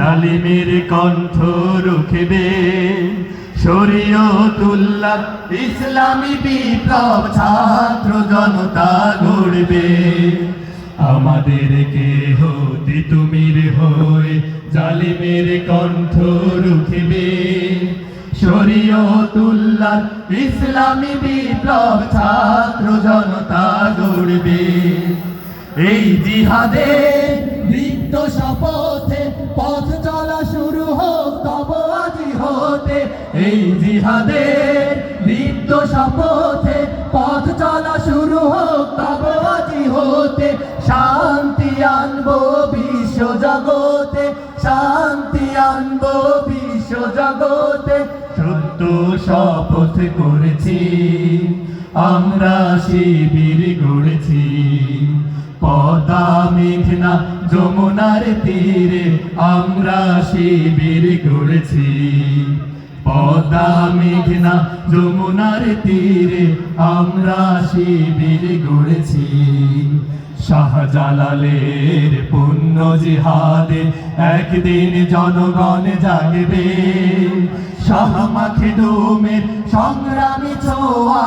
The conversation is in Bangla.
জালিমের কণ্ঠ রুখবে। শরীয়তুল্লাহ ইসলামী বিপ্লব ছাত্র জনতা গড়বে। আমাদেরকে হতে তুমির হয়ে জালিমের কণ্ঠ রুখবে। শরীয়তুল্লাহ ইসলামী বিপ্লব ছাত্র জনতা গড়বে। এই জিহাদে বৃত্ত শপথে পথ চলা শুরু হোক, তব আজি হতে এই জিহাদে বৃত্ত শপথে পথ চলা শুরু হোক, তব আজি হতে শান্তি আনব বিশ্ব জগতে, শান্তি আনব বিশ্ব জগতে। সত্য শপথ করেছি, আমরা শিবির গড়েছি, পদা মেঘনা যমুনার তীরে আমরা শিবির গড়েছি পদা মেঘনা যমুনার তীরে আমরা শিবির গড়েছি শাহজালালের পুণ্য জিহাদে একদিন জনগণ জাগবে। শাহ মাখিদুমের সংগ্রামী ছোঁয়া